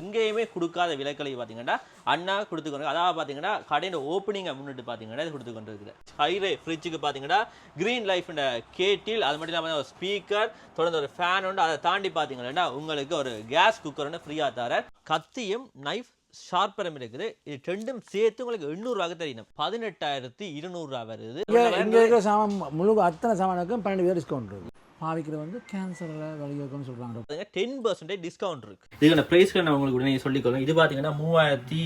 எங்கேயுமே கொடுக்காத விலைக்களை பார்த்தீங்கன்னா அண்ணா கொடுத்துக்கொண்டு அதாவது பார்த்தீங்கன்னா கடையின் ஓப்பனிங்கை முன்னிட்டு பார்த்தீங்கன்னா இது கொடுத்து கொண்டு இருக்குது ஹைரே ஃப்ரிட்ஜுக்கு பார்த்தீங்கன்னா க்ரீன் லைஃப் கேட்டில் அது மட்டும் இல்லாமல் ஒரு ஸ்பீக்கர் தொடர்ந்து ஒரு ஃபேன் உண்டு அதை தாண்டி பார்த்தீங்கன்னா உங்களுக்கு ஒரு கேஸ் குக்கர் ஒன்று ஃப்ரீயாக தர கத்தியும் நைஃப் ஷார்ப்பரும் இருக்குது. இது ரெண்டும் சேர்த்து உங்களுக்கு எண்ணூறுவாக்கு தெரியும் பதினெட்டாயிரத்தி இருநூறுவா வருது. இங்கே இருக்கிற சாமான் முழு அத்தனை சாமானுக்கும் பன்னெண்டு பேர் டிஸ்கவுண்ட் இருக்குது பாவிக்கிறது வந்து கேன்சரில் வழிவகுன்னு சொல்கிறாங்க டென் பர்சன்டேஜ் டிஸ்கவுண்ட் இருக்கு. இதுக்கான ப்ரைஸ்க்கு நான் உங்களுக்கு உடனே சொல்லிக்கொள்ளும் இது பார்த்தீங்கன்னா மூவாயிரத்தி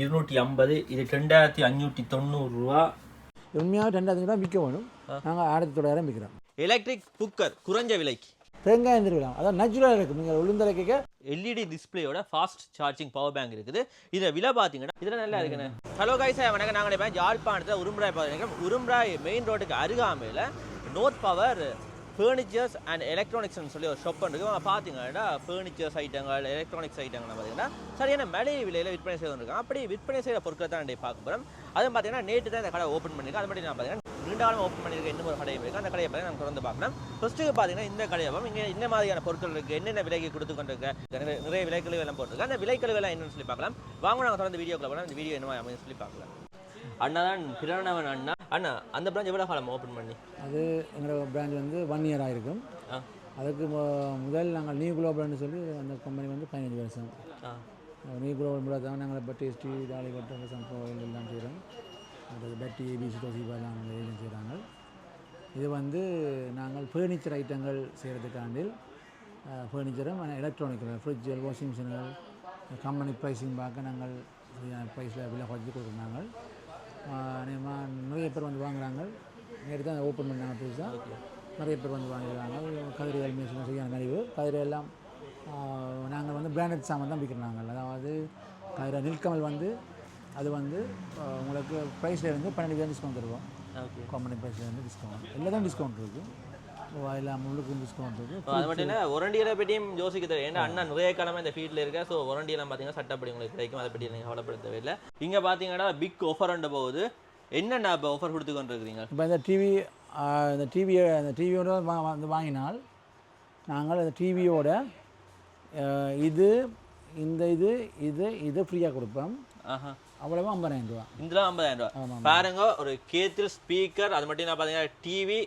இருநூற்றி ஐம்பது இது ரெண்டாயிரத்தி அஞ்சூற்றி தொண்ணூறுரூவா உண்மையாக ரெண்டாயிரத்தி தான் விற்க வேணும். நாங்கள் ஆயிரத்தி தொள்ளாயிரம் விற்கிறோம். எலக்ட்ரிக் குக்கர் குறைஞ்ச விலைக்கு. தேங்காய் எந்திரிக்கலாம் அதான் நச்சுரலாக இருக்குது நீங்கள் உளுந்தரைக்க எல்இடி டிஸ்பிளேயோட ஃபாஸ்ட் சார்ஜிங் பவர் பேங்க் இருக்குது. இதில் விலை பார்த்தீங்கன்னா இதில் நல்லா இருக்குண்ணே. ஹலோ கைஸ் வணக்கம். நாங்கள் இப்போ யாழ்ப்பாணத்தில் உரும்பராய் பார்த்தீங்கன்னா உரும்பராய் மெயின் ரோட்டுக்கு அருகாமையில் நோட் பவர் ஃபர்னிச்சர்ஸ் அண்ட் எலக்ட்ரானிக்ஸ்னு சொல்லி ஒரு ஷாப் இருக்குது அவங்க பார்த்தீங்கன்னா ஃபர்னிச்சர்ஸ் ஐட்டங்கள் எலக்ட்ரானிக்ஸ் ஐட்டங்கள் பார்த்தீங்கன்னா சரியான மலை விலையில் விற்பனை செய்து இருக்காங்க அப்படி விற்பனை செய்கிற பொருட்களை தான் இன்றைக்கு பார்க்க போகிறோம் அதுவும் பார்த்தீங்கன்னா நேற்று தான் இந்த கடை ஓப்பன் பண்ணியிருக்கேன் அது மட்டும் நான் பார்த்தீங்கன்னா நீண்டாலும் ஓப்பன் பண்ணியிருக்க இன்னும் ஒரு கடை இருக்குது அந்த கடையை பற்றி நம்ம திறந்து பார்க்கலாம். ஃபஸ்ட்டு பார்த்தீங்கன்னா இந்த கடையை இங்கே என்ன மாதிரியான பொருட்கள் இருக்குது என்னென்ன விலைக்கு கொடுத்து கொண்டிருக்க? நிறைய நிறைய விலைக்கழிவு எல்லாம் போட்டிருக்கு. அந்த விலைக்கழிவு எல்லாம் என்னன்னு சொல்லி பார்க்கலாம். வாங்க நாங்கள் தொடர்ந்து வீடியோக்குள்ள போனால் இந்த வீடியோ என்ன அப்படின்னு சொல்லி பார்க்கலாம். அண்ணா தான் பிரணவன் அண்ணா. அண்ணா அந்த பிரான்ச் எவ்வளோ காலம் ஓப்பன் பண்ணி? அது எங்களோட பிரான்ச் வந்து ஒன் இயர் ஆகிருக்கும் அதுக்கு முதல் நாங்கள் நியூ குளோபல்னு சொல்லி அந்த கம்பெனி வந்து பதினஞ்சு வருஷம். நியூ குளோபல் மூலம் தான் நாங்கள் இப்போ டேஸ்டி டாலி பட்டர் சம்போ எல்லாம் செய்கிறோம் அது பெட்டி ஏபிசி தோசிபா எல்லாம் செய்கிறாங்க இது வந்து நாங்கள் ஃபர்னிச்சர் ஐட்டங்கள் செய்கிறதுக்காண்டில் ஃபர்னிச்சரும் எலக்ட்ரானிக் ஃப்ரிட்ஜ் வாஷிங் மிஷின்கள் கம்பெனி ப்ரைஸிங் பார்க்க நாங்கள் ப்ரைஸில் விலை குறைச்சி கொடுக்குறாங்க. அநேகமாக நிறைய பேர் வந்து வாங்குறாங்க. நேற்று தான் ஓப்பன் பண்ணாங்க புதுசாக நிறைய பேர் வந்து வாங்கிடுறாங்க கதிரைகள் மிஷின் சரியான நிறைவு கதிரை எல்லாம் நாங்கள் வந்து பிராண்டட் சாமான் தான் விற்கிறோம் நாங்கள். அதாவது கதிரை நில்கமல் வந்து அது வந்து உங்களுக்கு ப்ரைஸில் இருந்து பன்னெண்டு பேர் டிஸ்கவுண்ட் தருவோம். காம்பனி ப்ரைஸில் இருந்து டிஸ்கவுண்ட் எல்லா தான் டிஸ்கவுண்ட் இருக்குது எல்லாம் முழுக்கும் டிஸ்கவுண்ட் அது மட்டும் இல்லை ஒரண்டியலை பற்றியும் யோசிக்க தேவை ஏன்னா அண்ணா நிறைய காலமாக இந்த ஃபீல்டில் இருக்க? ஸோ ஒரண்டியெல்லாம் பார்த்தீங்கன்னா சட்டப்படி உங்களுக்கு கிடைக்கும். அதை பற்றி நீங்கள் கவலைப்பட தேவையில்லை. இங்கே பார்த்தீங்கன்னா பிக் ஆஃபர் போகுது. என்னென்ன இப்போ ஆஃபர் கொடுத்து கொண்டு இருக்கிறீங்க இப்போ இந்த டிவி இந்த டிவியை அந்த டிவியோட வந்து வாங்கினால் நாங்கள் அந்த டிவியோட இது இந்த இது இது இது ஃப்ரீயாக கொடுப்போம். ஆஹா. அவ்வளவா ஐம்பதாயிரம் ரூபா. இதில் ஐம்பதாயிரம் ரூபா. பாருங்க ஒரு கேத்தில் ஸ்பீக்கர் அது மட்டும் நான் பார்த்தீங்கன்னா டிவி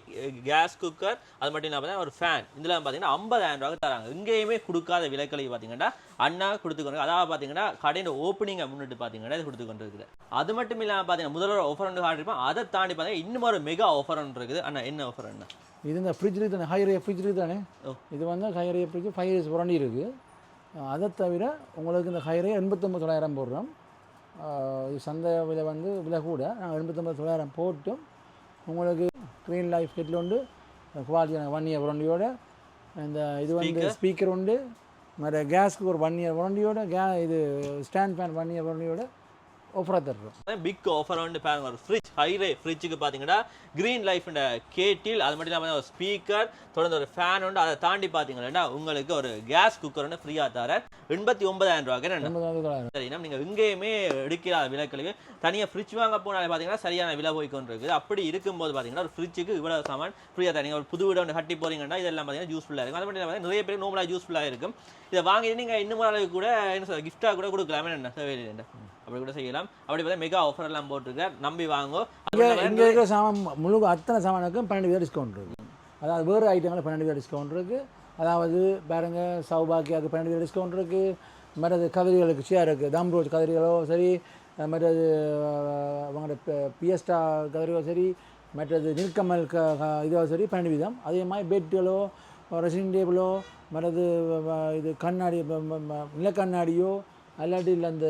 கேஸ் குக்கர் அது மட்டும் நான் பார்த்தீங்கன்னா ஒரு ஃபேன். இதில் பார்த்தீங்கன்னா ஐம்பதாயிரம் ரூபாய்க்கு தராங்க. எங்கேயுமே கொடுக்காத விலைக்கழிவு பார்த்தீங்கன்னா அண்ணா கொடுத்துக்கொண்டு அதாவது பார்த்தீங்கன்னா கடையின் ஓப்பனிங்கை முன்னிட்டு பார்த்தீங்கன்னா இது கொடுத்து கொண்டு இருக்குது அது மட்டும் இல்லாமல் பார்த்தீங்கன்னா முதல்வர் ஆஃபர் ஒன்று காட்டிருப்போம் அதை தாண்டி பார்த்தீங்கன்னா இன்னும் ஒரு மெகா ஆஃபர் ஒன்று இருக்குது. அண்ணா என்ன ஆஃபர் அண்ணா? இது இந்த ஃப்ரிட்ஜ் இருக்குது தானே? ஹைரே ஃப்ரிட்ஜ் இருக்குது தானே. இது வந்து Haier fridge five years warranty இருக்குது. அதை தவிர உங்களுக்கு இந்த ஹைரே எண்பத்தொம்பது தொள்ளாயிரம் போடுறோம். சந்தை விலை வந்து விலை கூட. நாங்கள் எண்பத்தொம்பது தொள்ளாயிரம் போட்டும். உங்களுக்கு க்ரீன் லைஃப் கெட்டில் உண்டு. குவாலிட்டியான ஒன் இயர் வாரண்டியோட இந்த இது வந்து ஸ்பீக்கர் உண்டு. மற்ற கேஸ்க்கு ஒரு ஒன் இயர் வாரண்டியோட கே இது ஸ்டாண்ட் ஃபேன் ஒன் இயர் வாரண்டியோட ஆஃபராக தர்றோம் பிக் ஆஃபர் வந்து பாருங்க ஒரு ஃப்ரிட்ஜ் ஹைரே ஃப்ரிட்ஜுக்கு பார்த்தீங்கன்னா க்ரீன் லைஃப் கேட்டில் அது மட்டும் இல்லாமல் ஒரு ஸ்பீக்கர் தொடர்ந்து ஒரு ஃபேன் உண்டு அதை தாண்டி பார்த்தீங்கன்னா உங்களுக்கு ஒரு கேஸ் குக்கர் ஒன்று ஃப்ரீயாக தர எண்பத்தி ஒன்பதாயிரம் ரூபாய்க்கு தொள்ளாயிரம். சரினா நீங்கள் எங்கேயுமே எடுக்கிற விலைக்கழிவு தனியாக ஃப்ரிட்ஜ் வாங்க போனாலே பார்த்தீங்கன்னா சரியான விலை போய் கொண்டு இருக்குது அப்படி இருக்கும்போது பார்த்தீங்கன்னா ஒரு ஃப்ரிட்ஜுக்கு இவ்வளவு சாமான் ஃப்ரீயாக தரீங்க ஒரு புது வீடு ஒன்று கட்டி போறீங்கன்னா இதெல்லாம் பார்த்தீங்கன்னா யூஸ்ஃபுல்லாக இருக்கும். அது மட்டும் இல்லாமல் நிறைய பேர் நோமலாக யூஸ்ஃபுல்லாக இருக்கும். இதை வாங்கி நீங்கள் இன்னும் அளவுக்கு கூட என்ன சொல்ல கிஃப்டாக கூட கொடுக்கலாமே என்ன? தேவையில்லை அப்படி கூட செய்யலாம். அப்படி பார்த்தா மெகா ஆஃபர் எல்லாம் போட்டிருக்கார் நம்பி வாங்கோ. இங்கே இருக்கிற சாமான் முழு அத்தனை சாமானுக்கும் பன்னெண்டு பேர் டிஸ்கவுண்ட் இருக்குது அதாவது வேறு ஐட்டங்களில் பன்னெண்டு பேர் டிஸ்கவுண்ட் இருக்குது அதாவது பாருங்க சௌபாக்கியாவுக்கு பன்னெண்டு பேர் டிஸ்கவுண்ட் இருக்குது மற்றது கதிரிகளுக்கு சேர் இருக்குது தம் ரோஸ் கதிரிகளோ சரி மற்றது அவங்களோட பிஎஸ்டா கதிரியோ சரி மற்றது நிற்கமல் க இதோ சரி பன்னெண்டு வீதம். அதே மாதிரி பெட்டுகளோ ரெசிங் டேபிளோ மற்றது இது கண்ணாடி நிலக்கண்ணாடியோ அல்லாட்டி இல்லை அந்த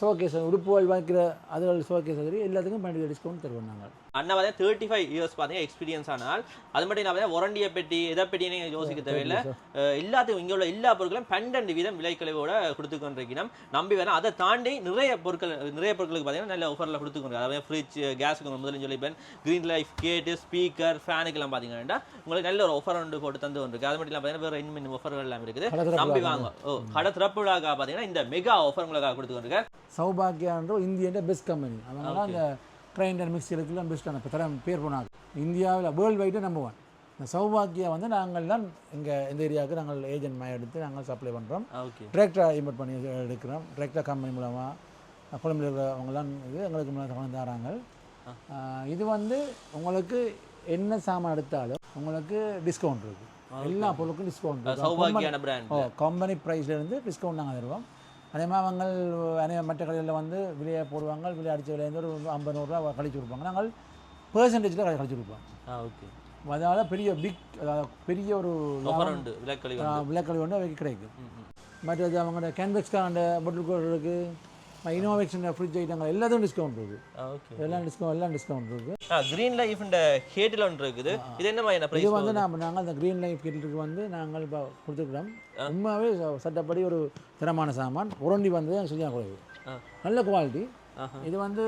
ஷோகேஸ் உடுப்புகள் வைக்கிற அதுகள் ஷோகேஸ் சரி எல்லாத்துக்கும் பன்னெண்டு டிஸ்கவுண்ட் தருவோம் நாங்கள். அண்ணா பார்த்தீங்கன்னா தேர்ட்டி ஃபைவ் இயர்ஸ் பார்த்தீங்கன்னா எக்ஸ்பீரியன்ஸ் ஆனால் அது மட்டும் இல்லாமல் ஒரண்டியை பெட்டி எதை பெட்டி நீங்கள் யோசிக்க தேவையில்லை. அஹ் எல்லாத்துக்கும் இங்கே உள்ள எல்லா பொருட்களும் பன்னெண்டு வீதம் விலைக்கழிவோட கொடுத்து கொண்டிருக்கணும் நம்பி வேணும் அதை தாண்டி நிறைய பொருட்கள் நிறைய பொருட்களுக்கு பார்த்தீங்கன்னா நல்ல ஆஃபரில் கொடுத்து கொண்டு அதாவது ஃப்ரிட்ஜ் கேஸுக்கு முதல்ல சொல்லிப்பேன். க்ரீன் லைஃப் கேட்டு ஸ்பீக்கர் ஃபேனுக்கெல்லாம் பார்த்தீங்கன்னா உங்களுக்கு நல்ல ஒரு ஆஃபர் ஒன்று போட்டு தந்து கொண்டிருக்கு. அது மட்டும் இல்லாமல் பார்த்தீங்கன்னா வேறு இன்னும் ஆஃபர்கள் எல்லாம் இருக்குது. நம்பி வாங்க. ஓ கடை திறப்பு விழாக்காக பார்த்தீங்கன்னா இந்த மெகா ஆஃபர் உங்களுக்காக கொடுத்து கொண்டிருக்கேன் சௌபாக்கியான்ற இந்தியன் பெஸ்ட் கம்பெனி அவங்களாம் அந்த கிரைண்டர் மிக்சிகளுக்கெல்லாம் பெஸ்ட்டான இப்போ தர பேர் போனாங்க. இந்தியாவில் வேர்ல்டு வைடு நம்பர் ஒன் இந்த சௌபாக்கியா வந்து நாங்கள் தான் இங்கே இந்த ஏரியாவுக்கு நாங்கள் ஏஜென்ட் மாதிரி எடுத்து நாங்கள் சப்ளை பண்ணுறோம் டிரெக்டாக இம்போர்ட் பண்ணி எடுக்கிறோம். டிரெக்டாக கம்பெனி மூலமாக குழம்புல இருக்கிறவங்களாம் இது எங்களுக்கு மூலம் கொண்டு தராங்க. இது வந்து உங்களுக்கு என்ன சாமான் எடுத்தாலும் உங்களுக்கு டிஸ்கவுண்ட் இருக்குது எல்லா பொருளுக்கும் டிஸ்கவுண்ட் ஓ கம்பெனி ப்ரைஸ்லேருந்து டிஸ்கவுண்ட் நாங்கள் தருவோம். அதே மாதிரி அவங்க மற்ற கடையில் வந்து விலையை போடுவாங்க விலை அடித்த விலையிலேருந்து ஒரு ஐம்பது நூறுரூவா கழிச்சு கொடுப்பாங்க. நாங்கள் பெர்சன்டேஜில் கழிச்சு கொடுப்போம். ஆ ஓகே. அதனால் பெரிய பிக் அதாவது பெரிய ஒரு ஆஃபர் உண்டு விலக்கழி வந்து விலைக்கழி வந்து அவைக்கு கிடைக்கும். மற்றது அவங்களோட கேன்வெக்ஸ்கான பொட்டில் கோட் இருக்குது இனோவேக்ஷன் ஃப்ரிட்ஜ் ஐட்டங்கள் எல்லாத்தையும் டிஸ்கவுண்ட் இருக்குது ஓகே எல்லாம் டிஸ்கவுண்ட் எல்லாம் டிஸ்கவுண்ட் இருக்குது ஆ கிரீன் லைஃப் இந்த ஹேட்டில் ஒன்று இருக்குது. இது என்ன மாதிரி இது வந்து நாம் நாங்கள் அந்த க்ரீன் லைஃப் கிட்டுக்கு வந்து நாங்கள் இப்போ கொடுத்துருக்குறோம் உண்மையாகவே சட்டப்படி ஒரு தரமான சாமான். உரண்டி வந்து எனக்கு சரியாக குறைவு. நல்ல குவாலிட்டி. இது வந்து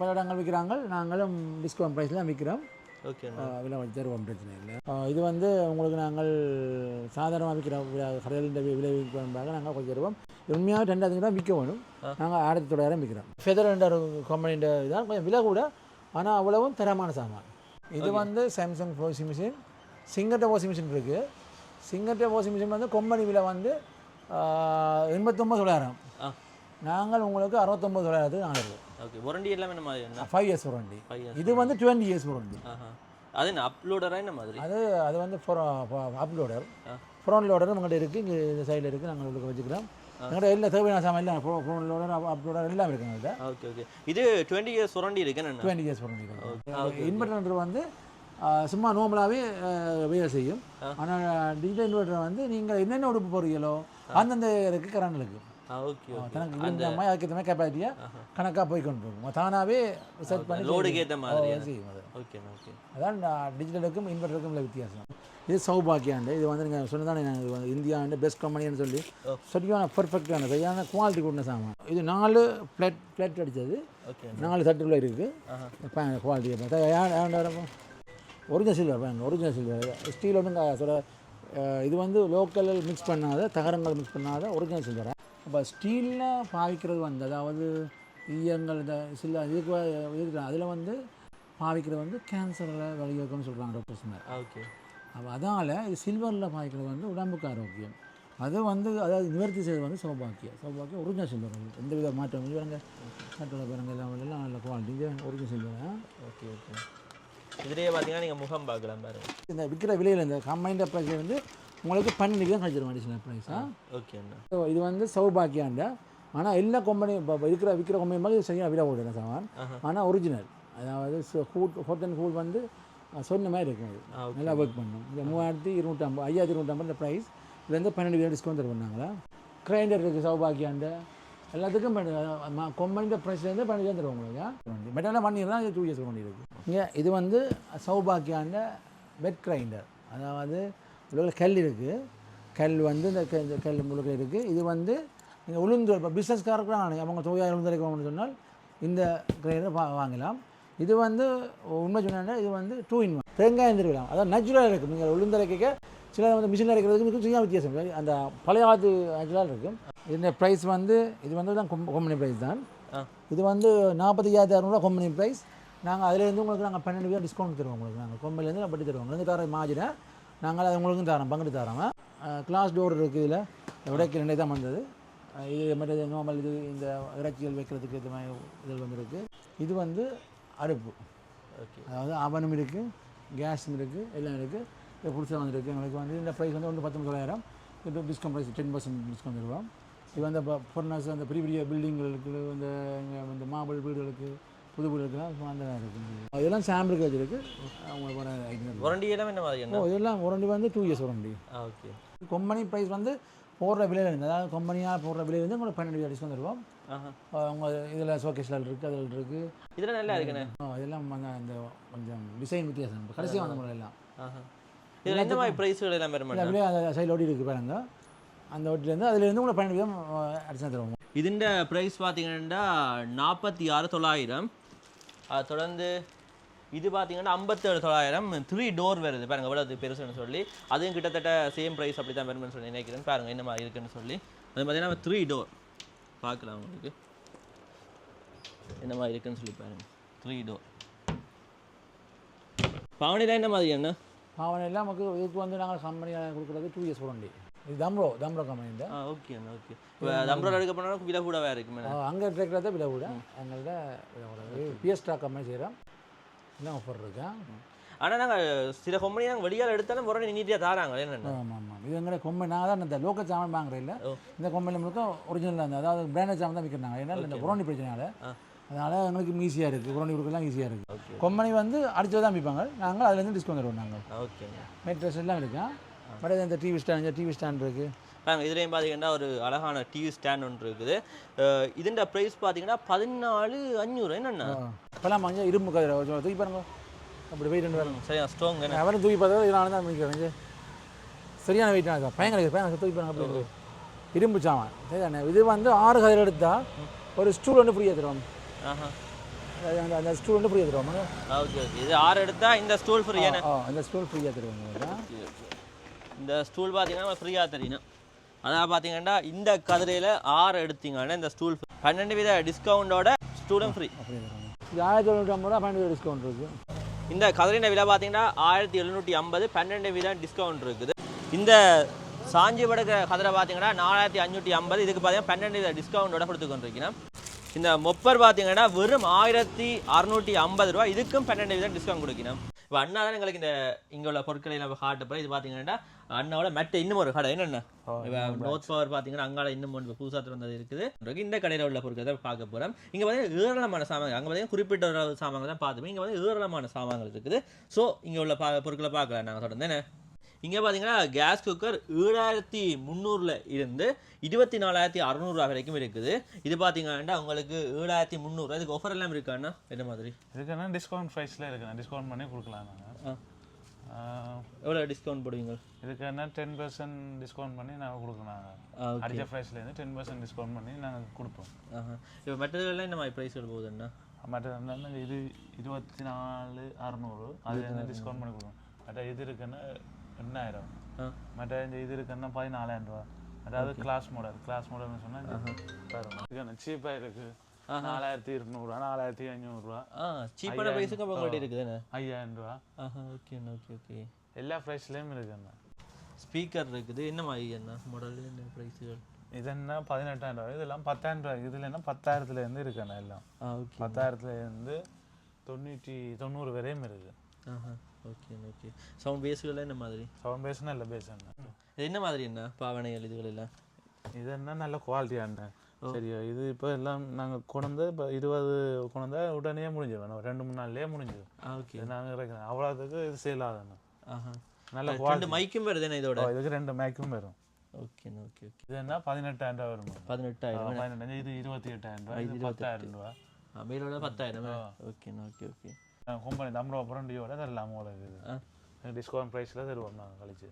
பல இடங்கள் விற்கிறாங்க. நாங்களும் டிஸ்கவுண்ட் ப்ரைஸில் தான் விற்கிறோம். ஓகே விலை வச்சு தருவோம் பிரச்சனை இல்லை. இது வந்து உங்களுக்கு நாங்கள் சாதாரணமாக விற்கிற கடையில் விலை விற்பாக நாங்கள் கொஞ்சம் தருவோம். உண்மையாக ரெண்டாயிரத்தி தான் விற்க வேணும். நாங்கள் ஆயிரத்தி தொள்ளாயிரம் விற்கிறோம். ஃபெதர் என்ற கம்பெனின்ற இதான் கொஞ்சம் விலை கூட ஆனால் அவ்வளவும் தரமான சாமான். இது வந்து சாம்சங் வாஷிங் மிஷின் சிங்கர்ட்ட வாஷிங் மிஷின் இருக்குது சிங்கர்ட்ட வாஷிங் மிஷின் வந்து கொம்பனி விலை வந்து எண்பத்தொம்பது தொள்ளாயிரம். நாங்கள் உங்களுக்கு அறுபத்தொம்பது தொள்ளாயிரத்துக்கு நாங்கள் தருவோம். ஓகே வாரண்டி எல்லாமே மாதிரி என்ன? ஃபைவ் இயர்ஸ் வாரண்டி இது வந்து டுவெண்ட்டி இயர்ஸ் வாரண்டி அது என்ன அப்லோடரா என்ன மாதிரி? அது அது வந்து அப்லோடர். ஃப்ரோன் லோடர் உங்கள்கிட்ட இருக்குது இங்கே இந்த சைடில் இருக்குது நாங்கள் உங்களுக்கு வச்சுக்கிறோம். எங்கள்கிட்ட எல்லா தேவையான சாமான் எல்லாம் ஃப்ரோன் லோடர் அப்லோடர் எல்லாம் இருக்குது எங்கள்கிட்ட ஓகே ஓகே இது டுவெண்ட்டி இயர்ஸ் வாரண்டி இருக்கு என்ன? டுவெண்ட்டி இயர்ஸ் வாரண்டி இன்வெர்டர் வந்து சும்மா நார்மலாகவே வேலை செய்யும். ஆனால் டிஜிட்டல் இன்வெர்டர் வந்து நீங்கள் என்னென்ன உடுப்பு போகிறீங்களோ அந்தந்த இருக்கு கரண்ட் இருக்குது தனக்கு மாதிரி அதுக்கேற்ற மாதிரி கெப்பாசிட்டியாக கணக்காக போய் கொண்டு இருக்கும் தானாகவே ரிசர்ச் பண்ணி லோடுக்கு ஏற்ற மாதிரி செய்யும். செய்யும் அது ஓகே ஓகே. அதான் டிஜிட்டலுக்கும் இன்வெர்டருக்கும் உள்ள வித்தியாசம். இது சௌபாக்கியாண்டு இது வந்து நீங்கள் சொன்னதானே வந்து இந்தியாண்டு பெஸ்ட் கம்பெனின்னு சொல்லி. சரியான பர்ஃபெக்டான சரியான குவாலிட்டி கூடின சாமான். இது நாலு பிளேட் பிளேட் அடித்தது நாலு தட்டுக்குள்ள இருக்குது குவாலிட்டி ஒரிஜினல் சில்வர் பாருங்க ஒரிஜினல் சில்வர் ஸ்டீல் ஒன்றும் சொல்ல இது வந்து லோக்கல் மிக்ஸ் பண்ணாத தகரங்கள் மிக்ஸ் பண்ணாத ஒரிஜினல் சில்வர் அப்போ ஸ்டீலில் பாவிக்கிறது வந்து அதாவது ஈயங்கள் இந்த சில இதுக்கு இருக்கு அதில் வந்து பாவிக்கிறது வந்து கேன்சரில் வழிவகுக்கும்னு சொல்கிறாங்க டாக்டர்ஸ் ஓகே அப்போ அதனால் இது சில்வரில் பாய்க்கிறது வந்து உடம்புக்கு ஆரோக்கியம். அது வந்து அதாவது நிவர்த்தி செய்வது வந்து சௌபாக்கியம். சௌபாக்கியம் ஒரிஜினல் சில்வர் எந்த வித மாற்றம் பாருங்க. மற்ற பாருங்க எல்லாம் எல்லாம் நல்ல quality original silver okay okay இதுலேயே பார்த்தீங்கன்னா நீங்கள் முகம் பார்க்கலாம் பாருங்க. இந்த விற்கிற விலையில் இந்த கம்பைண்ட் ப்ரைஸ் வந்து உங்களுக்கு பன்னெண்டு தான் கிடைச்சிடும் அடிஷனல் ப்ரைஸா ஓகே அண்ணா. ஸோ இது வந்து சௌபாக்கியாண்ட. ஆனால் எல்லா கம்பெனி இப்போ இருக்கிற விற்கிற கம்பெனி மாதிரி சரியாக விலை போடுற சாமான் ஆனால் ஒரிஜினல் அதாவது ஹூட் அண்ட் ஹூட் வந்து சொன்ன மாதிரி இருக்கும் okay. நல்லா ஒர்க் பண்ணும். இந்த மூவாயிரத்தி இருநூற்றம்பது ஐயாயிரத்தி இருநூற்றம்பது இந்த ப்ரைஸ் இதுலேருந்து பன்னெண்டு வீதம் டிஸ்கவுண்ட் தருவாங்களா கிரைண்டர் இருக்குது சௌபாக்கியாண்ட. எல்லாத்துக்கும் கொம்பனிൻ്റെ ப்ரைஸ்லேருந்து பன்னெண்டு தான் தருவாங்க உங்களுக்கு மெட்டெல்லாம் பண்ணிடலாம் இது டூ இயர்ஸ் பண்ணி இருக்கு. இங்கே இது வந்து சௌபாக்கியாண்ட வெட் கிரைண்டர் அதாவது உள்ள கல் இருக்குது கல் வந்து இந்த கல் முழுக்க இருக்குது இது வந்து நீங்கள் உளுந்து இப்போ பிஸ்னஸ்காரருக்கு அவங்க தொழிலாளர் உளுந்தரைக்கணும்னு சொன்னால் இந்த கிரைண்டர் வா வாங்கலாம். இது வந்து உண்மை சொன்னா இது வந்து டூ இன் ஒன் தேங்காய் திருவிழாம் அதாவது நேச்சுரலாக இருக்கும். நீங்கள் உளுந்தரைக்க சில வந்து மிஷினில் இருக்கிறதுக்கு சின்ன வித்தியாசம். அந்த பழைய காலத்து நேச்சுரலாக இருக்கும். இந்த ப்ரைஸ் வந்து இது வந்து தான் கம்பெனி ப்ரைஸ் தான். இது வந்து நாற்பத்தையாயிரத்தி அறநூறுவா கம்பெனி ப்ரைஸ் நாங்கள் அதுலேருந்து உங்களுக்கு நாங்கள் பன்னெண்டு பேர் டிஸ்கவுண்ட் தருவோம் உங்களுக்கு. நாங்கள் கொம்பையிலேருந்து நான் பட்டி தருவோம். இருந்து தர மாஜினை நாங்கள் அது உங்களுக்கும் தரோம் பங்கிட்டு தரோம். கிளாஸ் டோர் இருக்குது இதில். விடைக்கு ரெண்டே தான் வந்தது. இது மற்றது நார்மல் இது இந்த இறைச்சிகள் வைக்கிறதுக்கு இது மாதிரி இதில் வந்துருக்கு. இது வந்து அடுப்பு. ஓகே அதாவது அவனும் இருக்குது கேஸும் இருக்குது எல்லாம் இருக்குது இப்போ புதுசாக வந்திருக்கு. எங்களுக்கு வந்து இந்த ப்ரைஸ் வந்து ஒன்று பத்தொம்பது தொள்ளாயிரம். இப்போ discount price ten percent discount தருவோம். இது வந்து இப்போ ஃபர்னஸ் அந்த பெரிய பெரிய பில்டிங்களுக்கு இந்த இந்த மாபிள் வீடுகளுக்கு புது வீடுக்கெல்லாம் மாந்தராக இருக்குது அதெல்லாம் சாம்பிள் கேஜ் இருக்குது அவங்க உரண்டி எல்லாம் என்ன மாதிரி? என்ன? இதெல்லாம் உரண்டி வந்து two years warranty. Okay company price வந்து போடுற விலையிலேருந்து அதாவது கம்பெனியாக போடுற விலையிலேருந்து உங்களுக்கு பன்னெண்டு அடிச்சு வந்துடுவோம் அவங்க இதில் ஷோகேஸில் இருக்குது அதில் இருக்குது இதெல்லாம் நல்லா இருக்குண்ணே. இதெல்லாம் இந்த கொஞ்சம் டிசைன் வித்தியாசம். கடைசியாக வந்த முறை எல்லாம். இதில் எந்த மாதிரி ப்ரைஸ்கள் எல்லாம் விலை அந்த சைடில் ஓடி இருக்குது பாருங்க. அந்த ஓட்டிலேருந்து அதுலேருந்து உங்களுக்கு பன்னெண்டு அடிச்சு தருவோம். இதுண்ட ப்ரைஸ் பார்த்தீங்கன்னா நாற்பத்தி ஆறு தொள்ளாயிரம். அதை தொடர்ந்து இது பார்த்தீங்கன்னா ஐம்பத்தேழு தொள்ளாயிரம் த்ரீ டோர் வருது. பாருங்கள் எவ்வளோ அது பெருசுன்னு சொல்லி. அதுவும் கிட்டத்தட்ட சேம் ப்ரைஸ் அப்படி தான் வரும்னு சொல்லி நினைக்கிறேன். பாருங்கள் என்ன மாதிரி இருக்குன்னு சொல்லி. அது பார்த்தீங்கன்னா த்ரீ டோர் பார்க்கலாம் உங்களுக்கு. என்ன மாதிரி இருக்குன்னு சொல்லி பாருங்கள் த்ரீ டோர் பாவனிலாம் என்ன மாதிரி என்ன பாவனையில் நமக்கு இதுக்கு வந்து நாங்கள் கம்பெனி கொடுக்குறது டூ இயர்ஸ் வாரண்டி இது தம்ரோ தம்ரோ கம்பெனி ஆ ஓகே ஓகே இப்போ தம்பரோட எடுக்க போனாலும் விலை கூடவே இருக்குமே அங்கே இருக்கிறத விட விட எங்கள்கிட்ட விட பிஎஸ்டா கம்பெனி செய்கிறோம் எல்லாம் ஆஃபர் இருக்கேன் ஆனால் நாங்கள் சில கம்பெனி நாங்கள் வெளியால் எடுத்தாலும் முறை நீட்டியாக தாராங்க என்னென்ன ஆமாம் ஆமாம் இது எங்களை கொம்பை நான் தான் இந்த லோக்கல் சாமான் வாங்குறேன் இல்லை. இந்த கொம்பையில் முழுக்க ஒரிஜினல் அந்த அதாவது பிராண்டட் சாமான் தான் விற்கிறாங்க ஏன்னா இந்த புரோனி பிரச்சனையால. அதனால் எங்களுக்கு ஈஸியாக இருக்குது புரோனி கொடுக்கலாம் ஈஸியாக இருக்குது கொம்பனி வந்து அடிச்சு தான் விற்பாங்க. நாங்கள் அதுலேருந்து டிஸ்கவுண்ட் தருவோம் நாங்கள் ஓகே மெட்ரஸ் எல்லாம் இருக்கேன் பட் இந்த டிவி ஸ்டாண்ட் டிவி ஸ்டாண்ட் இருக்குது பாருங்க இதுலேயும் பார்த்தீங்கன்னா ஒரு அழகான டிவி ஸ்டாண்ட் ஒன்று இருக்குது. இதுன்ற ப்ரைஸ் பார்த்தீங்கன்னா பதினாலு அஞ்சூறு என்னண்ணா இப்போல்லாம் மஞ்சள் இரும்பு கதிரை தூக்கி பாருங்க. அப்படி வெயிட் ரெண்டு வரும் சரியா ஸ்ட்ராங் என்ன அவரும் தூக்கி பார்த்தா இதனால தான் மிக்கிறேன் சரியான வெயிட் தான். பயங்கர பயங்கர தூக்கி பாருங்க அப்படி இருக்கு. இரும்பு சாமான் சரிதானே? இது வந்து ஆறு கதிரை எடுத்தால் ஒரு ஸ்டூல் ஒன்று ஃப்ரீயாக தருவோம் அந்த ஸ்டூல் ஒன்று ஃப்ரீயாக தருவோம் ஓகே ஓகே இது ஆறு எடுத்தா இந்த ஸ்டூல் ஃப்ரீ என்ன ஆ அந்த ஸ்டூல் ஃப்ரீயாக தருவாங்க இந்த ஸ்டூல் பார்த்தீங்கன்னா ஃப்ரீயாக தெரியணும் அதான் பார்த்தீங்கன்னா இந்த கதிரையில் ஆறு எடுத்தீங்கன்னா இந்த ஸ்டூல் பன்னெண்டு வித டிஸ்கவுண்டோட ஸ்டூலும் ஃப்ரீ இது ஆயிரத்தி தொண்ணூற்றி ஐம்பது ரூபா பன்னெண்டு டிஸ்கவுண்ட் இருக்குது இந்த கதிரின விலை பார்த்தீங்கன்னா ஆயிரத்தி எழுநூற்றி ஐம்பது பன்னெண்டு வீதம் டிஸ்கவுண்ட் இருக்குது. இந்த சாஞ்சி படுக்கிற கதிரை பார்த்தீங்கன்னா நாலாயிரத்தி அஞ்சூற்றி ஐம்பது இதுக்கு பார்த்தீங்கன்னா பன்னெண்டு வீத டிஸ்கவுண்டோட கொடுத்து கொண்டிருக்கிறோம் இந்த மொப்பர் பார்த்தீங்கன்னா வெறும் ஆயிரத்தி அறுநூற்றி ஐம்பது ரூபா இதுக்கும் பன்னெண்டு வீதம் டிஸ்கவுண்ட் கொடுக்கணும் இப்போ அண்ணா தான் எங்களுக்கு இந்த இங்கே உள்ள பொருட்களை நம்ம காட்ட போய் இது பார்த்தீங்கன்னா அண்ணாவோட மெட்ட இன்னும் ஒரு கடை. என்னென்ன? நோட் பவர் பார்த்தீங்கன்னா அங்கால இன்னும் ஒன்று புதுசாக திறந்தது இருக்குது. இந்த கடையில் உள்ள பொருட்களை தான் பார்க்க போகிறோம் இங்கே பார்த்தீங்கன்னா ஏராளமான சாமான்கள். அங்கே பார்த்தீங்கன்னா குறிப்பிட்ட ஒரு சாமான்கள் தான் பார்த்துப்போம். இங்கே வந்து ஏராளமான சாமான்கள் இருக்குது. ஸோ இங்கே உள்ள பா பொருட்களை பார்க்கலாம். நாங்கள் தொடர்ந்து இங்கே பார்த்தீங்கன்னா கேஸ் குக்கர் ஏழாயிரத்தி முந்நூறில் இருந்து இருபத்தி நாலாயிரத்தி அறநூறுவா வரைக்கும் இருக்குது. இது பார்த்தீங்கன்னா உங்களுக்கு ஏழாயிரத்தி முந்நூறு இதுக்கு ஆஃபர் எல்லாம் இருக்காண்ணா என்ன மாதிரி? இதுக்குன்னா டிஸ்கவுண்ட் ப்ரைஸில் இருக்குண்ணா டிஸ்கவுண்ட் பண்ணி கொடுக்கலாம் நாங்கள் ஆ. எவ்வளோ டிஸ்கவுண்ட் போடுவீங்க? இதுக்கு என்ன டென் பர்சன்ட் டிஸ்கவுண்ட் பண்ணி நாங்கள் ஓகே அடித்த ப்ரைஸ்லேருந்து டென் பர்சன்ட் டிஸ்கவுண்ட் பண்ணி நாங்கள் கொடுப்போம். இப்போ மெட்டீரியல்லாம் என்ன மாதிரி ப்ரைஸ் போகுதுண்ணா மற்ற இது இருபத்தி நாலு அறநூறு. அது என்ன டிஸ்கவுண்ட் பண்ணி கொடுப்போம். மற்ற இது இருக்குன்னா எண்ணாயிரம். மற்ற இந்த இது இருக்குன்னா பதினாலாயிரம் ரூபா. அதாவது கிளாஸ் மாடல் கிளாஸ் மாடல்னு சொன்னால் சீப்பாக இருக்குது நாலாயிரத்தி இருநூறுவா நாலாயிரத்தி ஐநூறுரூவா ஆ சீப்பான ப்ரைஸுக்கு அப்போ உங்கள்கிட்ட இருக்குதுண்ணே ஐயாயிரம் ரூபா. ஓகே ஓகே ஓகே எல்லா ப்ரைஸ்லேயும் இருக்குண்ணா ஸ்பீக்கர் இருக்குது. என்ன மாதிரி என்ன மாடல் என்ன ப்ரைஸுகள் இது என்ன பதினெட்டாயிரம் ரூபாய் இதெல்லாம் பத்தாயிரம் ரூபாய் இதுல என்ன பத்தாயிரத்துல இருந்து இருக்குண்ணா எல்லாம். ஆ ஓகே பத்தாயிரத்துல இருந்து தொண்ணூற்றி தொண்ணூறு வரையும் இருக்கு. ஆஹா. ஓகே ஓகே சவுண்ட் பேஸுகள் என்ன மாதிரி? செவன் பேசுனா இல்லை பேசுனா இது என்ன மாதிரி என்ன பாவனைகள் இதுகள் எல்லாம் இது என்ன நல்ல குவாலிட்டியாண்ட சரியா இது இப்போ எல்லாம் நாங்கள் கொண்டு இப்போ இருபது கொண்டு உடனே முடிஞ்சிடும் ஒரு ரெண்டு மூணு நாள்லயே முடிஞ்சிடும் ஆ ஓகே நாங்கள் இருக்கிறோம். அவ்வளோத்துக்கு இது சேல் ஆஹா. நல்ல குவாலிட்டி மைக்கும் வருது என்ன இதோட? இதுக்கு ரெண்டு மேக்கும் வரும். ஓகே ஓகே ஓகே இது என்ன? பதினெட்டாயிரம் ரூபா வரும்? பதினெட்டாயிரம் பதினெட்டு இது இருபத்தி எட்டாயிரம் ரூபா இது பத்தாயிரம் ரூபா மேலோட பத்தாயிரம். ஓகே ஓகே ஓகே கும்பனி தம்பரூபா புரண்டியோட தரலாம் உங்களுக்கு டிஸ்கவுண்ட் ப்ரைஸில் தருவோம் நாங்கள் கழிச்சு.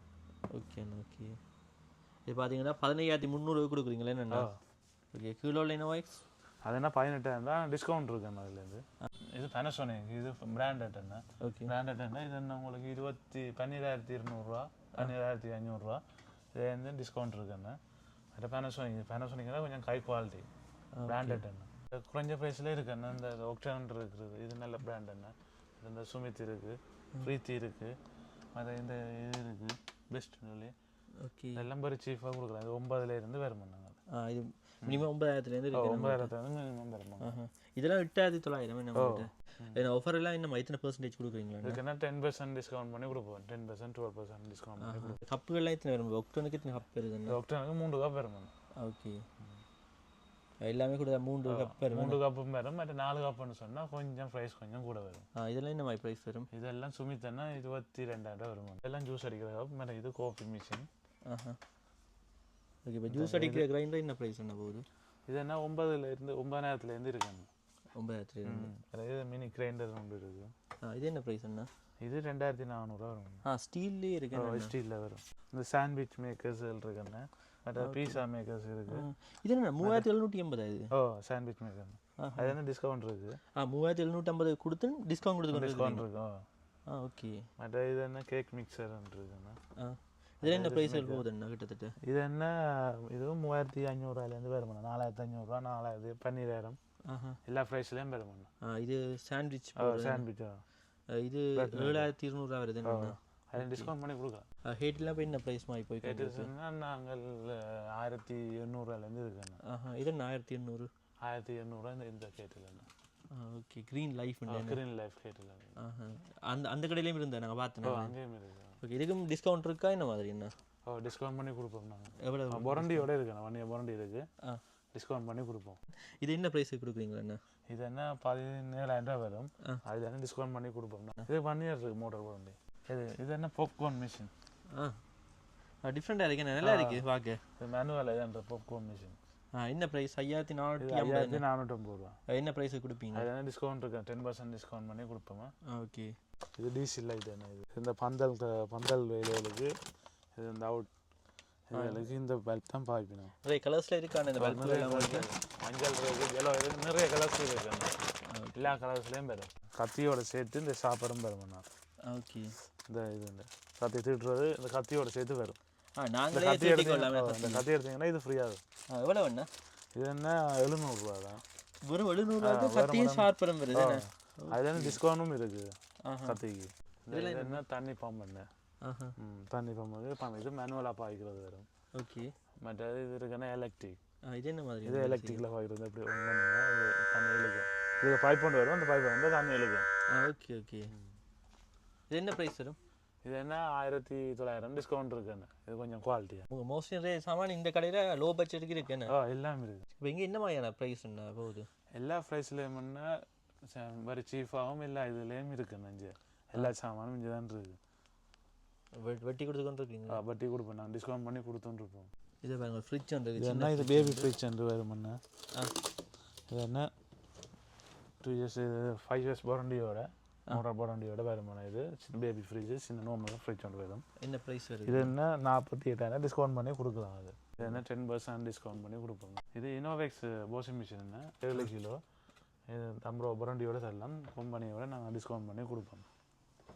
ஓகே ஓகே இது பார்த்தீங்கன்னா பதினையாயிரத்தி முந்நூறு கொடுக்குறீங்களே என்னண்ணா ஓகே உள்ள என்ன வாய்ஸ் அது என்ன பதினெட்டாயிரம் தான் டிஸ்கவுண்ட் இருக்கு அதுலேருந்து இது Panasonic இது பிராண்டட் என்ன? ஓகே பிராண்டட் என்ன? இது என்ன உங்களுக்கு இருபத்தி பன்னிரெண்டாயிரத்தி இருநூறுவா பன்னிரெண்டாயிரத்தி ஐநூறுரூவா இது வந்து டிஸ்கவுண்ட் இருக்கு என்ன? அது Panasonic தான் கொஞ்சம் ஹை குவாலிட்டி பிராண்டட் என்ன? குறைஞ்ச ப்ரைஸில் இருக்கு. இந்த ஒக்டான் இருக்குது. இது நல்ல பிராண்ட் என்ன? இந்த சுமித் இருக்கு. பிரீத்தி இருக்கு. அது இந்த இது இருக்கு. பெஸ்ட் சொல்லி. ஓகே. இதெல்லாம் பெரிய சீஃபாக கொடுக்குறோம் இது ஒன்பதுல இருந்து வரும் நாங்கள் ஆ இது மினிமம் ஒன்பதாயிரத்துலேருந்து இருக்கு. ஒன்பதாயிரத்துல இருந்து minimum வரும் ஆஹா. இதெல்லாம் எட்டாயிரத்தி தொள்ளாயிரம் என்ன ஆஃபர் எல்லாம் என்ன எத்தனை பர்சன்டேஜ் கொடுக்குறீங்களா இதுக்கு என்ன டென் பர்சன்ட் டிஸ்கவுண்ட் பண்ணி கொடுப்போம். Ten percent twelve percent discount பண்ணி கப்புகள்லாம் எத்தனை வரும்? ஒக்டோனுக்கு எத்தனை கப் வருதுன்னு ஒக்டனுக்கு மூன்று கப் வரும். ஓகே. எல்லாமே கூட மூன்று கப் வரும். மூன்று கப்பும் வரும். மற்ற நாலு கப்புன்னு சொன்னால் கொஞ்சம் ப்ரைஸ் கொஞ்சம் கூட வரும். இதெல்லாம் என்ன மாதிரி ப்ரைஸ் வரும்? இதெல்லாம் சுமித்தன்னா இருபத்தி ரெண்டாயிரம் வரும். இதெல்லாம் ஜூஸ் அடிக்கிற கப் மற்ற இது காஃபி மிஷின் ஓகே இப்போ ஜூஸ் அடிக்கிற கிரைண்டர் என்ன ப்ரைஸ் என்ன போகுது? இது என்ன ஒன்பதுல இருந்து ஒன்பதாயிரத்துல இருந்து. இருக்காங்க ஒன்பதாயிரத்துலேருந்து இது மினி கிரைண்டர் ஒன்று இருக்கு இது என்ன ப்ரைஸ் என்ன இது ரெண்டாயிரத்தி நானூறுரூவா வரும். ஆ ஸ்டீல்லே இருக்கு? ஸ்டீலில் வரும். இந்த சாண்ட்விச் மேக்கர்ஸ் இருக்குன்னு. மற்ற பீஸா மேக்கர்ஸ் இருக்கு. இது என்ன மூவாயிரத்தி எழுநூற்றி எண்பதா இது? ஓ சாண்ட்விச் மேக்கர் அது என்ன டிஸ்கவுண்ட் இருக்கு. ஆ மூவாயிரத்தி எழுநூற்றி ஐம்பது கொடுத்து டிஸ்கவுண்ட் கொடுத்து டிஸ்கவுண்ட் இருக்கும் ஆ ஓகே. மற்ற இது என்ன கேக் மிக்சர் இருக்குண்ணா ஆ. இதில் என்ன ப்ரைஸ் போகுது என்ன கிட்டத்தட்ட? இது என்ன இதுவும் மூவாயிரத்தி ஐநூறுரூவாலேருந்து வருமாண்ணா நாலாயிரத்தி ஐநூறுரூவா நாலாயிரத்தி பன்னிராயிரம். எல்லா ப்ரைஸ்லேயும் வருமாண்ணா இது சாண்ட்விச் சாண்ட்விச் இது ஏழாயிரத்தி இருநூறுவா வருது அதில் டிஸ்கவுண்ட் பண்ணி கொடுக்கலாம். ஹேட்லாம் இப்போ என்ன ப்ரைஸ் மாதிரி போய் நாங்கள் ஆயிரத்தி எண்ணூறுவாலேருந்து இருக்குண்ணா ஆஹா இது என்ன ஆயிரத்தி எண்ணூறு? ஆயிரத்தி எண்ணூறுவா இந்த இந்த kettle okay green life green life kettle அந்த அந்த கடையிலையும் இருந்தேன் நாங்கள் பார்த்தேன் அங்கேயும் இருக்கு. ஓகே இதுக்கும் டிஸ்கவுண்ட் இருக்கா என்ன மாதிரி என்ன? ஓ டிஸ்கவுண்ட் பண்ணி கொடுப்போம் நாங்கள் எவ்வளோ பொரண்டியோட இருக்குண்ணா ஒன் இயர் பொரண்டி இருக்கு. ஆ. டிஸ்கவுண்ட் பண்ணி கொடுப்போம். இது என்ன ப்ரைஸுக்கு கொடுக்குறீங்களா என்ன? இது என்ன பதினேழாயிரம் ரூபா வரும். அதில் என்ன டிஸ்கவுண்ட் பண்ணி கொடுப்போம். இது ஒன் இயர் இருக்கு மோட்டர் பொரண்டி இது இது என்ன பாப்கார்ன் மிஷின் ஆ. டிஃப்ரெண்ட்டாக இருக்கு. நல்லா இருக்கு? பார்க்க இது மேனுவல் இதுன்ற பாப்கார்ன் மிஷின் என்ன ப்ரைஸ் ஐயாயிரத்தி இது நானூற்றி ஐம்பது ஐயாயிரத்தி நானூற்றம்பது ரூபா. என்ன ப்ரைஸுக்கு கொடுப்பீங்க? என்ன டிஸ்கவுண்ட் இருக்கு? டென் பர்சன்ட் டிஸ்கவுண்ட் பண்ணி கொடுப்போமா? ஓகே. இது டிசி லைட் என்ன இது. இந்த பந்தல் பந்தல் வேலைகளுக்கு இது இந்த அவுட் இதுகளுக்கு இந்த பல்ப் தான் பாய்க்கணும் நிறைய கலர்ஸில் இருக்கான இந்த பல்ப். மஞ்சள் இருக்கு எல்லோ இருக்கு நிறைய கலர்ஸ் இருக்கு. எல்லா கலர்ஸ்லேயும் பெறும். கத்தியோட சேர்த்து இந்த ஷாப்பரும் பெறும் ஓகே. இந்த இது இந்த கத்தி தீட்டுறது இந்த கத்தியோட சேர்த்து வரும் இந்த கத்தி எடுத்தீங்கன்னா இந்த கத்தி எடுத்தீங்கன்னா இது ஃப்ரீயாக எவ்வளோ வேணா இது என்ன எழுநூறுபா தான். வெறும் எழுநூறுவாக்கு கத்தியும் ஷார்ப்பரும் வருது என்ன அதில் டிஸ்கவுண்ட்டும் இருக்குது ஆஹா. கத்திக்கு. இது என்ன? தண்ணி பம்ப் என்ன? தண்ணி பம்ப் இது பம்ப் இது மேனுவலாக பாய்க்கிறது வரும் ஓகே மற்றது இது இருக்குன்னா எலக்ட்ரிக் இது என்ன மாதிரி இது எலக்ட்ரிக்கில் பாய்க்கிறது. இது தண்ணி இழுக்கும். இது பைப் கொண்டு வரும். அந்த பைப் வந்து தண்ணி இழுக்கும். ஓகே ஓகே இது என்ன ப்ரைஸ் வரும்? இது என்ன? ஆயிரத்தி தொள்ளாயிரம். டிஸ்கவுண்ட் இருக்குன்னு. இது கொஞ்சம் குவாலிட்டியாக உங்கள் மோஸ்ட்லி நிறைய சாமான் இந்த கடையில் லோ பட்ஜெட்டுக்கு இருக்கு என்ன? ஓ எல்லாமே இருக்குது இப்போ இங்கே என்ன மாதிரியான ப்ரைஸ் என்ன போகுது? எல்லா ப்ரைஸ்லேயும் வெரி சீஃபாகவும் எல்லா இதுலேயும் இருக்குது நஞ்சு. எல்லா சாமானும் இங்கே தான் இருக்குது வெட்டி கொடுத்து கொண்டு இருக்கீங்க வட்டி கொடுப்போம் நான் டிஸ்கவுண்ட் பண்ணி கொடுத்துருப்போம் இது பாருங்க ஃப்ரிட்ஜ் இருக்கு என்ன? இது பேபி ஃப்ரிட்ஜ் வருமுன்னா ஆ. இது என்ன? டூ இயர்ஸ் இது ஃபைவ் இயர்ஸ் வாரண்டியோட மோட்டார் வாரண்டியோட வருமானம் இது சின்ன பேபி ஃப்ரிட்ஜ் சின்ன நார்மல் ஃப்ரிட்ஜ் ஒன்று வரும் என்ன ப்ரைஸ் வருது? இது என்ன? நாற்பத்தி எட்டாயிரம் டிஸ்கவுண்ட் பண்ணி கொடுக்கலாம் அது. இது என்ன? டென் பர்சன்ட் டிஸ்கவுண்ட் பண்ணி கொடுப்போம். இது இனோவேக்ஸ் வாஷிங் மிஷின் என்ன? ஏழு கிலோ. இது ஐம்பது ரூபா வாரண்டியோட தரலாம். கம்பெனியோட நாங்கள் டிஸ்கவுண்ட் பண்ணி கொடுப்போம்.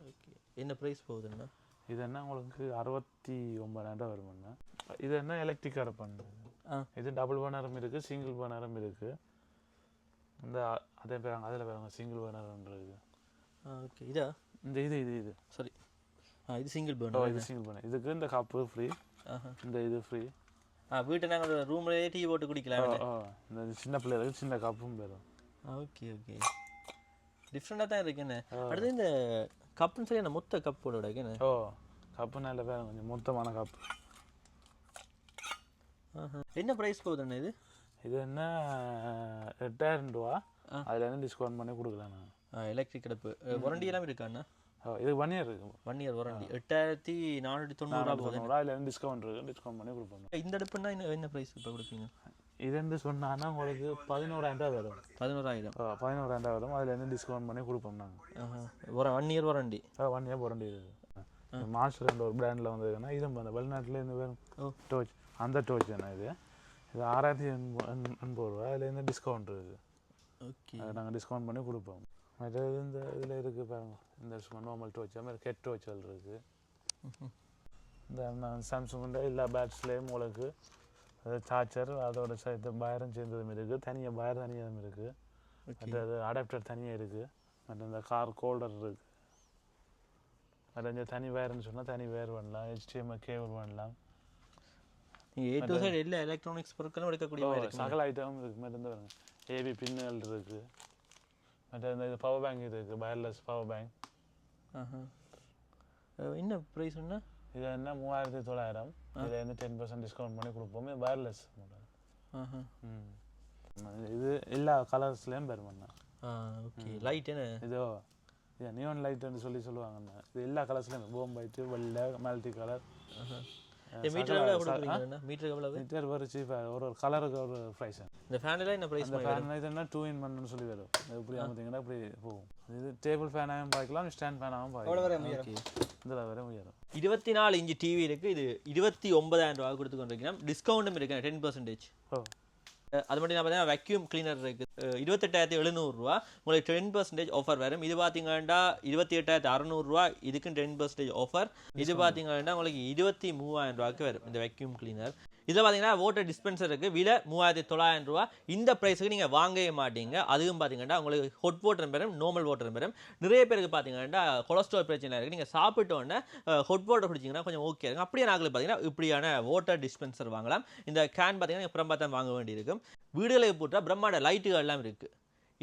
ஓகே என்ன ப்ரைஸ் போகுதுன்னா இது என்ன? உங்களுக்கு அறுபத்தி ஒன்பதாயிரம் வருமாண்ணா இது என்ன? எலக்ட்ரிக் அரைப்பன் ஆ. இது டபுள் பர்னரும் இருக்குது சிங்கிள் பர்னரும் இருக்குது இந்த அதே பேர் அதில் பாருங்க சிங்கிள் பர்னர்ன்றது ஆ ஓகே இதா? இந்த இது இது இது. சாரி ஆ இது சிங்கிள் ஓ பேர்ன் இது சிங்கிள் பர்னர் இதுக்கு இந்த கப்பு ஃப்ரீ இந்த இது ஃப்ரீ ஆ வீட்டை நாங்கள் ரூம்லேயே டீ போட்டு குடிக்கலாம் இந்த சின்ன பிள்ளைகளுக்கு சின்ன கப்பும் பேரும் ஓகே ஓகே டிஃப்ரெண்டாக தான் இருக்கு என்ன? அடுத்து இந்த கப்புன்னு சொல்லி அந்த மொத்த கப்போட என்ன? ஓ கப்பு நல்ல பேர் கொஞ்சம் மொத்தமான கப்பு என்ன ப்ரைஸ் போகுதுண்ணா இது? இது என்ன எட்டாயிரம் ரூபா. அதில் இருந்து டிஸ்கவுண்ட் பண்ணி கொடுக்கலாம் நான். எலக்ட்ரிக் அடுப்பு. வாரண்டி எல்லாம் இருக்காண்ணா இது ஒன் இயர் இருக்கு. ஒன் இயர் வாரண்டி எட்டாயிரத்தி நானூற்றி தொண்ணூறுரூவா போகுது. தொண்ணூறு அதில் இருந்து டிஸ்கவுண்ட் இருக்கு. டிஸ்கவுண்ட் பண்ணி கொடுப்போம். இந்த அடுப்புன்னா என்ன என்ன ப்ரைஸ் இப்போ கொடுப்பீங்க? இது வந்து சொன்னான்னா உங்களுக்கு பதினோராயிரம் ரூபா வரும். பதினோராயிரம். பதினோராயிரம் ரூபா வரும். அதில் இருந்து டிஸ்கவுண்ட் பண்ணி கொடுப்போம் நாங்கள் one year warranty one year போட வேண்டியது மாஸ்டர் ஒரு பிராண்டில் வந்ததுன்னா இது அந்த வெளிநாட்டிலேருந்து. வரும் டோச் அந்த டோச் தானே இது. இது ஆறாயிரத்தி எண்பது எண்- எண்பது ரூபா. அதுலேருந்து டிஸ்கவுண்ட் இருக்குது ஓகே. அதை நாங்கள் டிஸ்கவுண்ட் பண்ணி கொடுப்போம். மற்றது இந்த இதில் இருக்குது பாருங்க. இந்த சும்மா நார்மல் டோச் அது மாதிரி கெட் டோச்சல் இருக்குது. இந்த சாம்சங் எல்லா பேட்ஸ்லேயும் உங்களுக்கு அது சார்ஜர் அதோட சேர்த்து பயரும் சேர்ந்ததும் இருக்குது. தனியாக பயர் தனியாகவும் இருக்குது. மற்றது அடாப்டர் தனியாக இருக்குது. மற்ற இந்த கார் ஹோல்டர் இருக்குது. அது இந்த தனி வயர்னு சொன்னால் தனி வயர் பண்ணலாம். ஹெச்டிஎம்ஐ கேபிள் பண்ணலாம். ஏ டு சைடு எல்லா எலக்ட்ரானிக்ஸ் பொருட்களும் எடுக்கக்கூடிய சகல ஐட்டமும் இருக்குது. மருந்து ஏபி பின்னுகள் இருக்குது. மற்ற இந்த இது பவர் பேங்க் இருக்குது வயர்லெஸ் பவர் பேங்க் ஆஹா அஹ் என்ன இது என்ன மூவாயிரத்தி தொள்ளாயிரம் இதில் வந்து டென் பர்சன்ட் டிஸ்கவுண்ட் பண்ணி கொடுப்போம் இது வயர்லெஸ் ம் இது எல்லா கலர்ஸ்லேயும் பெருமண்ணா ஓகே லைட் என்ன இதோ இது நியோன் லைட்னு சொல்லி சொல்லுவாங்கண்ணா இது எல்லா கலர்ஸ்லேயும் போம் ஒயிட்டு வெள்ளை மல்டி கலர் மீட்டர் எவ்வளோ கொடுக்குறீங்க மீட்டர் எவ்வளவு? மீட்டர் ஒரு ஒரு ஒரு கலருக்கு ஒரு ப்ரைஸ் இந்த ஃபேனில் என்ன ப்ரைஸ் இந்த ஃபேன் டூ இன் ஒன்னு சொல்லி வரும். இப்படி பார்த்தீங்கன்னா இப்படி போகும். இது டேபிள் ஃபேனாகவும் பார்க்கலாம் ஸ்டாண்ட் ஃபேனாகவும் பார்க்கலாம் இதில் வரை உயரும். இருபத்தி நாலு இன்ச்சு டிவி இருக்கு. இது இருபத்தி ஒன்பதாயிரம் ரூபா கொடுத்து கொண்டிருக்கிறோம் டிஸ்கவுண்ட்டும் இருக்கு. டென் பர்சன்டேஜ் ஓ. அது மட்டும் பார்த்தீங்கன்னா வேக்யூம் கிளீனர் இருக்கு அஹ் இருபத்தெட்டாயிரத்தி எழுநூறுரூவா உங்களுக்கு டென் பர்சன்டேஜ் ஆஃபர் வரும். இது பார்த்தீங்கன்னா இருபத்தி எட்டாயிரத்தி அறநூறுவா. இதுக்கும் டென் பர்சன்டேஜ் ஆஃபர் இது பார்த்தீங்கன்னா உங்களுக்கு இருபத்தி மூவாயிரம் ரூபாய்க்கு வரும். இந்த வேக்யூம் கிளீனர் இதில் பார்த்தீங்கன்னா டிஸ்பென்சர் டிஸ்பென்சருக்கு விலை மூவாயிரத்தி தொள்ளாயிரம் ரூபா. இந்த ப்ரைஸுக்கு நீங்கள் வாங்கவே மாட்டீங்க. அதுவும் பார்த்தீங்கன்னா உங்களுக்கு ஹொட் வாட்டர் பெறும் நார்மல் வாட்டர் பெறும் நிறைய பேருக்கு பார்த்தீங்கன்னா கொலஸ்ட்ரால் பிரச்சனை இருக்குது நீங்கள் சாப்பிட்டோன்னே ஹொட் வாட்டர் குடிச்சிங்கன்னா கொஞ்சம் ஓகே இருக்கும். அப்படியே நாங்கள் பார்த்தீங்கன்னா இப்படியான வாட்டர் டிஸ்பென்சர் வாங்கலாம். இந்த கேன் பார்த்தீங்கன்னா அப்புறம் பார்த்தா வாங்க வேண்டியிருக்கும் வீடுகளை போட்டால் பிரம்மாண்ட லைட்டுகள் எல்லாம் இருக்குது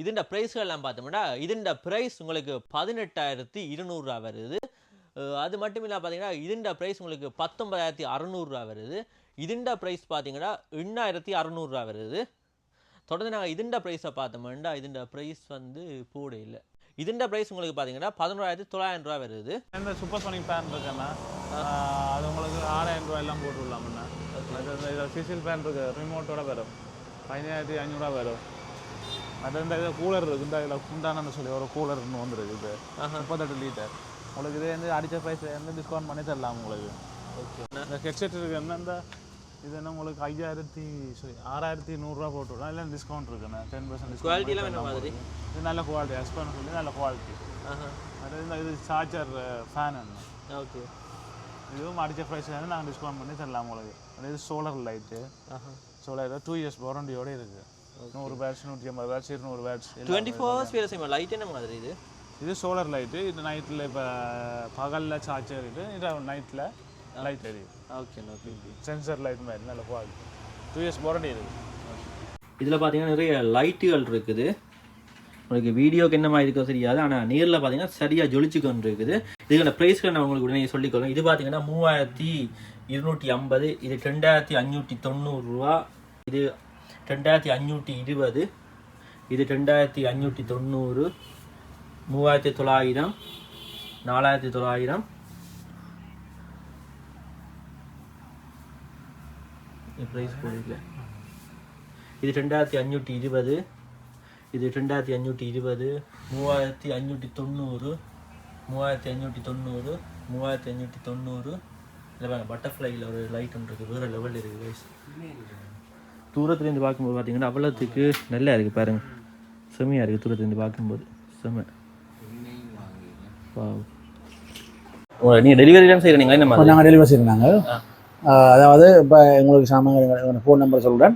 இதுண்ட ப்ரைஸ்கள்லாம் பார்த்தோம்னா இதுண்ட ப்ரைஸ் உங்களுக்கு பதினெட்டாயிரத்தி இருநூறுரூவா வருது. அது மட்டும் இல்லை பார்த்தீங்கன்னா இதுண்ட ப்ரைஸ் உங்களுக்கு பத்தொன்பதாயிரத்தி அறநூறுரூவா வருது. இதுண்ட ப்ரைஸ் பார்த்தீங்கன்னா எண்ணாயிரத்தி அறநூறுரூவா வருது. தொடர்ந்து நாங்கள் இதுண்ட ப்ரைஸை பார்த்தோம்னா இதுண்ட ப்ரைஸ் வந்து கூட இல்லை. இதுண்ட ப்ரைஸ் உங்களுக்கு பார்த்தீங்கன்னா பதினோராயிரத்தி தொள்ளாயிரம் ரூபா வருது. இந்த சூப்பர் சோனிக் பேன் இருக்குன்னா அது உங்களுக்கு ஆறாயிரம் ரூபாய் எல்லாம் போட்டு விடலாம்ண்ணா அது இந்த இதில் சிசில் பேன் இருக்கு ரிமோட்டோட வரும். பதினாயிரத்தி ஐநூறுரூவா வரும். அது இந்த இது கூலர் இருக்கு இந்த இதில் குண்டானு சொல்லி ஒரு கூலர் ஒன்று வந்துருக்கு இது. முப்பத்தெட்டு லிட்டர் உங்களுக்கு இது வந்து அடித்த ப்ரைஸ் வந்து டிஸ்கவுண்ட் பண்ணி தரலாம் உங்களுக்கு. ஓகே இந்த ஹெட்செட் இருக்கு என்ன இந்த இது என்ன உங்களுக்கு ஐயாயிரத்தி சாரி ஆறாயிரத்தி நூறுரூவா போட்டு விடலாம் இல்லை டிஸ்கவுண்ட் இருக்குண்ணா டென் பர்சன்ட் என்ன மாதிரி? இது நல்ல குவாலிட்டி எக்ஸ்பர்ட் சொல்லி நல்ல குவாலிட்டி இந்த இது சார்ஜர் ஃபேன் என்ன ஓகே. இதுவும் அடித்த ப்ரைஸ் வந்து நாங்கள் டிஸ்கவுண்ட் பண்ணி தரலாம் உங்களுக்கு. அது இது solar light solar two years வாரண்டியோட இருக்குது நூறு பேட்ஸ் நூற்றி ஐம்பது பேட்ஸ் இருநூறு பேட்ஸ் டுவெண்ட்டி ஃபோர் ஹவர்ஸ் வேலை செய்யுமா? லைட் என்ன மாதிரி இது? இது சோலார் லைட்டு இது நைட்டில் இப்போ பகலில் சார்ஜர் இது இது நைட்டில் லைட் எரியுது ஓகே ஓகே சென்சர் லைட் மாதிரி நல்ல குவாலிட்டி டூ இயர்ஸ் வாரண்டி இருக்குது இதில் பார்த்தீங்கன்னா நிறைய லைட்டுகள் இருக்குது. உங்களுக்கு வீடியோக்கு என்ன மாதிரி இருக்கோ தெரியாது. ஆனால் நேரில் பார்த்தீங்கன்னா சரியாக ஜொலிச்சு கொண்டு இருக்குது இதுக்கான ப்ரைஸ்கள் நான் உங்களுக்கு உடனே சொல்லிக்கொள்ளும் இது பார்த்தீங்கன்னா மூவாயிரத்தி இருநூற்றி ஐம்பது இது ரெண்டாயிரத்தி அஞ்சூற்றி தொண்ணூறுரூவா இது ரெண்டாயிரத்தி அஞ்சூற்றி இருபது இது ரெண்டாயிரத்தி அஞ்சூற்றி தொண்ணூறு மூவாயிரத்தி தொள்ளாயிரம் நாலாயிரத்தி தொள்ளாயிரம் ப்ரைஸ் போடல இது ரெண்டாயிரத்தி அஞ்சூற்றி இருபது இது ரெண்டாயிரத்தி அஞ்சூற்றி இருபது மூவாயிரத்தி அஞ்சூற்றி தொண்ணூறு மூவாயிரத்தி அஞ்சூற்றி தொண்ணூறு மூவாயிரத்தி அஞ்சூற்றி தொண்ணூறு இல்லை பாருங்க பட்டர்ஃப்ளையில் ஒரு லைட் ஒன்று இருக்குது வேறு லெவலில் இருக்குது guys. தூரத்துலேருந்து பார்க்கும்போது பார்த்தீங்கன்னா அவ்வளோத்துக்கு நல்லா இருக்குது பாருங்க செம்மையாக இருக்குது தூரத்துலேருந்து பார்க்கும்போது. உங்களை நீங்கள் டெலிவரிலாம் செய்கிறீங்களா என்ன நாங்கள் டெலிவரி செய்கிறாங்க அதாவது இப்போ உங்களுக்கு சாமான் ஃபோன் நம்பர் சொல்கிறேன்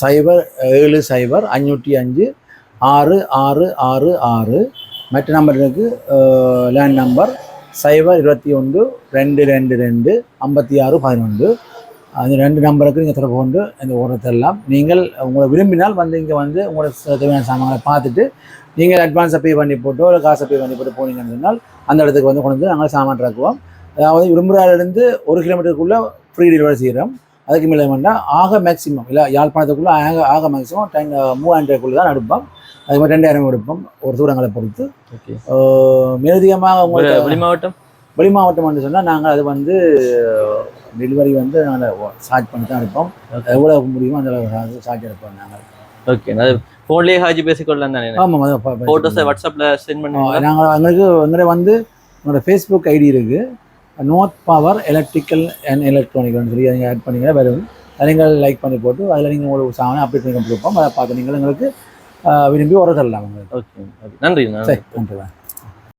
சைபர் ஏழு சைபர் அஞ்சூற்றி அஞ்சு ஆறு ஆறு ஆறு ஆறு. மற்ற நம்பர் இருக்குது லேண்ட் நம்பர் சைபர் இருபத்தி ஒன்று ரெண்டு ரெண்டு ரெண்டு ஐம்பத்தி ஆறு பதினொன்று. அந்த ரெண்டு நம்பருக்கு நீங்கள் தொடர்பு கொண்டு இந்த ஓரத்தை எல்லாம் நீங்கள் உங்களை விரும்பினால் வந்து இங்கே வந்து உங்களோட தேவையான சாமான்களை பார்த்துட்டு நீங்கள் அட்வான்ஸை பே பண்ணி போட்டோ இல்லை காசை பே பண்ணி போட்டு போனீங்கன்னு சொன்னால் அந்த இடத்துக்கு வந்து கொண்டு வந்து நாங்கள் சாமான் இறக்குவோம். அதாவது விரும்புகிறாரிலிருந்து ஒரு கிலோமீட்டருக்குள்ளே ஃப்ரீ டெலிவரி செய்கிறோம் அதுக்கு மேலே வேண்டாம் ஆக மேக்ஸிமம் இல்லை யாழ்ப்பாணத்துக்குள்ளே ஆக ஆக மேக்ஸிமம் டென் மூவாயிரத்துக்குள்ளே தான் எடுப்போம். அது மாதிரி ரெண்டாயிரம் எடுப்போம் ஒரு தூரங்களை பொறுத்து. மேலதிகமாக உங்களுக்கு வெளி மாவட்டம்? வெளி மாவட்டம் சொன்னால் நாங்கள் அது வந்து டெலிவரி வந்து நாங்கள் சார்ஜ் பண்ணி தான் இருப்போம் எவ்வளோ முடியுமோ அந்த அளவு சார்ஜ் எடுப்போம் நாங்கள் ஓகே அது ஃபோன்லேயே ஹாஜி பேசிக்கொள்ளலாம் தானே ஆமாம் ஃபோட்டோஸை வாட்ஸ்அப்பில் சென்ட் பண்ணுவீங்களா நாங்கள் எங்களுக்கு எங்களை வந்து என்னோட ஃபேஸ்புக் ஐடி இருக்குது நோட் பவர் எலக்ட்ரிக்கல் அண்ட் எலக்ட்ரானிக்னு சொல்லி நீங்கள் ஆட் பண்ணிங்கன்னா வரும் அதை நீங்கள் லைக் பண்ணி போட்டு அதில் நீங்கள் உங்களுக்கு சாமான் அப்டேட் பண்ணி கொடுப்போம். அதை பார்த்து நீங்கள் எங்களுக்கு விரும்பி உர தரலாம் உங்களுக்கு ஓகே நன்றி. சரி நன்றி